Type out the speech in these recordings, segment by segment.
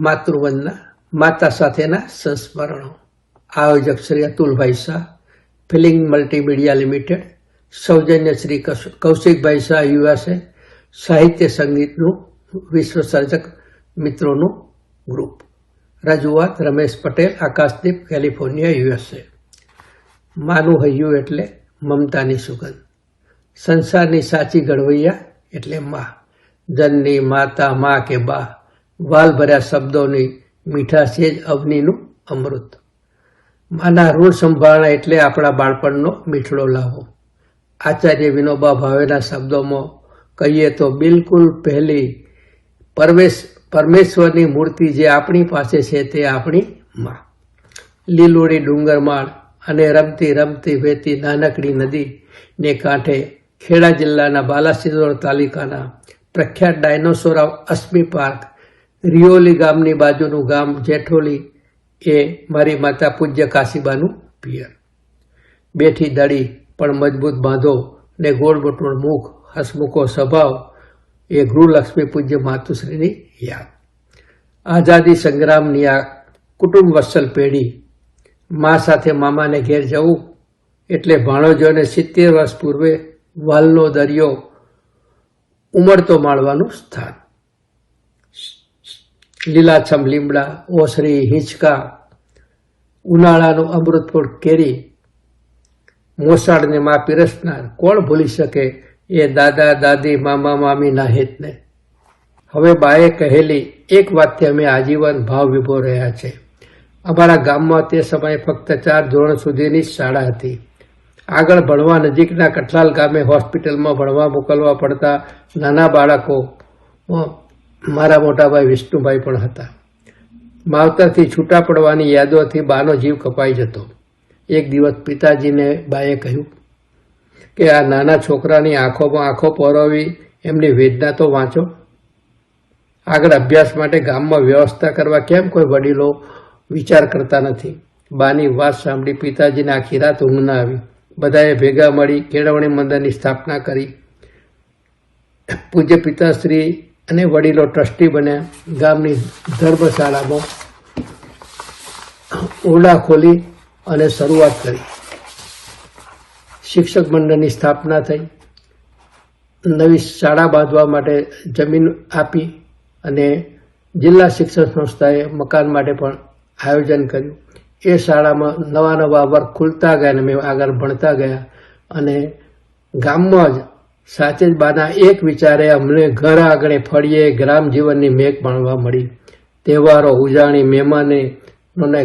માતૃવંદના, માતા સાથેના સંસ્મરણો. આયોજક Shri Atulbhai Shah, feeling multimedia limited, સૌજન્ય Shri કૌશ- કૌશિકભાઈ શાહ યુએસએ સાહિત્ય સંગીતનું વિશ્વ સર્જક મિત્રોનું ગ્રુપ. રજૂઆત રમેશ પટેલ, આકાશદીપ, કેલિફોર્નિયા, યુએસએ. માનું હૈયું એટલે મમતાની સુગંધ. સંસારની સાચી ઘડવૈયા એટલે મા. જનની માતા, મા કે બા. વાલ ભર્યા શબ્દોની મીઠા એ જ અવનીનું અમૃત. માના ઋણ સંભાળના એટલે આપણા બાળપણનો મીઠડો લાવો આચાર્ય વિનોબા ભાવેના શબ્દોમાં કહીએ તો બિલકુલ પહેલી પરમેશ, પરમેશ્વરની મૂર્તિ જે આપણી પાસે છે તે આપણી માં. લીલોડી ડુંગરમાળ અને રમતી રમતી વહેતી નાનકડી નદી ને કાંઠે ખેડા જિલ્લાના બાલાસિનોર તાલુકાના પ્રખ્યાત ડાયનોસોર અસ્મી પાર્ક રિયોલી ગામની બાજુનું ગામ જેઠોલી એ મારી માતા પૂજ્ય કાશીબાનું પિયર. બેઠી દડી પણ મજબૂત બાંધો ને ગોળ મોટું મુખ, હસમુખો સ્વભાવ એ ગૃહલક્ષ્મી પૂજ્ય માતુશ્રીની યાદ. આઝાદી સંગ્રામની આ કુટુંબ વત્સલ પેઢી મા સાથે મામાને ઘેર જવું એટલે ભાણોજોને સિત્તેર વર્ષ પૂર્વે વાલનો દરિયો ઉમળતો માળવાનું સ્થાન. લીલાછમ લીમડા, ઓસરી, હિંચકા, ઉનાળાનું અમૃતપુર કેરી, મોસાળને માં પીરસનાર કોણ ભૂલી શકે? એ દાદા, દાદી, મામા, મામીના હિતને. હવે બાએ કહેલી, એક વાતથી અમે આજીવન ભાવ વિભો રહ્યા છે. અમારા ગામમાં તે સમયે ફક્ત ચાર ધોરણ સુધીની જ શાળા હતી. આગળ ભણવા નજીકના કઠલાલ ગામે હોસ્પિટલમાં ભણવા મોકલવા પડતા નાના બાળકો મારા મોટાભાઈ વિષ્ણુભાઈ પણ હતા. માવતરથી છૂટા પડવાની યાદોથી બાનો જીવ કપાઈ જતો. એક દિવસ પિતાજીને બાએ કહ્યું કે આ નાના છોકરાની આંખોમાં આંખો પરોવી એમની વેદના તો વાંચો. આગળ અભ્યાસ માટે ગામમાં વ્યવસ્થા કરવા કેમ કોઈ વડીલો વિચાર કરતા નથી? બાની વાત સાંભળી પિતાજીને આખી રાત ઊંઘ ના આવી. બધાએ ભેગા મળી કેળવણી મંદિરની સ્થાપના કરી. પૂજ્ય પિતાશ્રી અને વડીલો ટ્રસ્ટી બન્યા ગામની ધર્મશાળામાં ઓરડા ખોલી અને શરૂઆત કરી. શિક્ષક મંડળની સ્થાપના થઈ. નવી શાળા બાંધવા માટે જમીન આપી અને જિલ્લા શિક્ષણ સંસ્થાએ મકાન માટે પણ આયોજન કર્યું. એ શાળામાં નવા નવા વર્ગ ખુલતા ગયા અને અમે આગળ ભણતા ગયા અને ગામમાં જ સાચે જ બાના એક વિચારે અમને ઘર આગળ ફળીએ, ગ્રામ જીવનની મેઘ માણવા મળી. તહેવારો, ઉજાણી, મહેમાને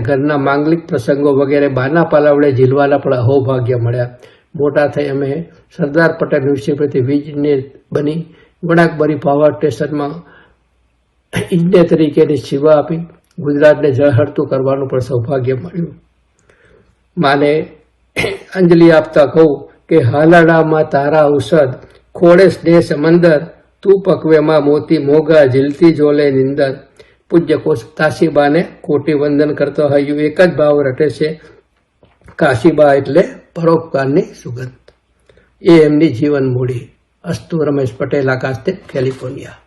ઘરના માંગલિક પ્રસંગો વગેરે બાના પાલાવડે ઝીલવાના પણ અહોભાગ્ય મળ્યા. મોટા થઈ અમે સરદાર પટેલ યુનિવર્સિટી વીજ ઇજનેર બની વણાકબરી પાવર સ્ટેશનમાં ઇજનેર તરીકેની સેવા આપી, ગુજરાતને જળહળતું કરવાનું પણ સૌભાગ્ય મળ્યું. માને અંજલિ આપતા કહું કે હાલડામાં તારા ઔષધ ખોળે સ્નેહ સમંદર તું પકવેમાં મોતી મોગા, ઝીલતી જોલે નિંદર. પૂજ્ય કોશ કાશીબાને કોટી વંદન કરતો હૈયું એક જ ભાવ રટે છે, કાશીબા એટલે પરોપકારની સુગંધ. એ એમની જીવન મૂડી. અસ્તુ રમેશ પટેલ, આકાશ કેલિફોર્નિયા.